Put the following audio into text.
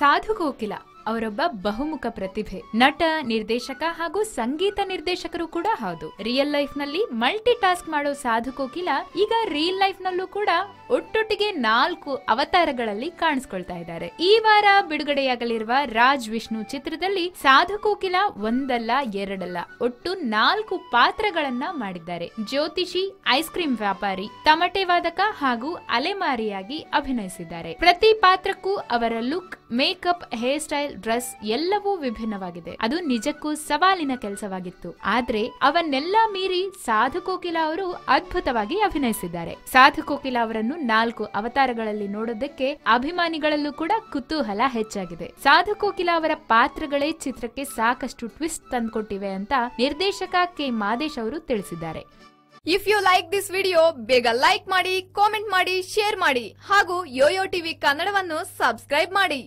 ಸಾಧು ಕೋಕಿಲ ಅವರೊಬ್ಬ ಬಹುಮುಖ ಪ್ರತಿಭೆ, ನಟ, ನಿರ್ದೇಶಕ ಹಾಗೂ ಸಂಗೀತ ನಿರ್ದೇಶಕರು ಕೂಡ ಹೌದು. ರಿಯಲ್ ಲೈಫ್ನಲ್ಲಿ ಮಲ್ಟಿ ಟಾಸ್ಕ್ ಮಾಡೋ ಸಾಧು ಕೋಕಿಲ ಈಗ ರಿಯಲ್ ಲೈಫ್ ನಲ್ಲೂ ಕೂಡ ಒಟ್ಟೊಟ್ಟಿಗೆ ನಾಲ್ಕು ಅವತಾರಗಳಲ್ಲಿ ಕಾಣಿಸ್ಕೊಳ್ತಾ ಇದ್ದಾರೆ. ಈ ವಾರ ಬಿಡುಗಡೆಯಾಗಲಿರುವ ರಾಜ್ ವಿಷ್ಣು ಚಿತ್ರದಲ್ಲಿ ಸಾಧು ಕೋಕಿಲ ಒಂದಲ್ಲ, ಎರಡಲ್ಲ, ಒಟ್ಟು ನಾಲ್ಕು ಪಾತ್ರಗಳನ್ನ ಮಾಡಿದ್ದಾರೆ. ಜ್ಯೋತಿಷಿ ಐಸ್ ಕ್ರೀಮ್ ವ್ಯಾಪಾರಿ, ತಮಟೆ ವಾದಕ ಹಾಗೂ ಅಲೆಮಾರಿಯಾಗಿ ಅಭಿನಯಿಸಿದ್ದಾರೆ. ಪ್ರತಿ ಪಾತ್ರಕ್ಕೂ ಅವರ look makeup hair style dress ಎಲ್ಲವೂ ವಿಭಿನ್ನವಾಗಿದೆ. ಅದು ನಿಜಕ್ಕೂ ಸವಾಲಿನ ಕೆಲಸವಾಗಿತ್ತು. ಆದ್ರೆ ಅವನ್ನೆಲ್ಲ ಮೀರಿ ಸಾಧು ಕೋಕಿಲಾ ಅವರು ಅದ್ಭುತವಾಗಿ ಅಭಿನಯಿಸಿದ್ದಾರೆ. ಸಾಧು ಕೋಕಿಲಾ ಅವರನ್ನು ನಾಲ್ಕು ಅವತಾರಗಳಲ್ಲಿ ನೋಡೋದಕ್ಕೆ ಅಭಿಮಾನಿಗಳಲ್ಲೂ ಕೂಡ ಕುತೂಹಲ ಹೆಚ್ಚಾಗಿದೆ. ಸಾಧು ಕೋಕಿಲಾ ಅವರ ಪಾತ್ರಗಳೇ ಚಿತ್ರಕ್ಕೆ ಸಾಕಷ್ಟು ಟ್ವಿಸ್ಟ್ ತಂದುಕೊಟ್ಟಿವೆ ಅಂತ ನಿರ್ದೇಶಕ ಕೆ ಮಾದೇಶ್ ಅವರು ತಿಳಿಸಿದ್ದಾರೆ. If you like this video ಬೇಗ ಲೈಕ್ ಮಾಡಿ ಕಾಮೆಂಟ್ ಮಾಡಿ ಶೇರ್ ಮಾಡಿ ಹಾಗೂ ಯೋಯೋ ಟಿವಿ ಕನ್ನಡವನ್ನು ಸಬ್ಸ್ಕ್ರೈಬ್ ಮಾಡಿ.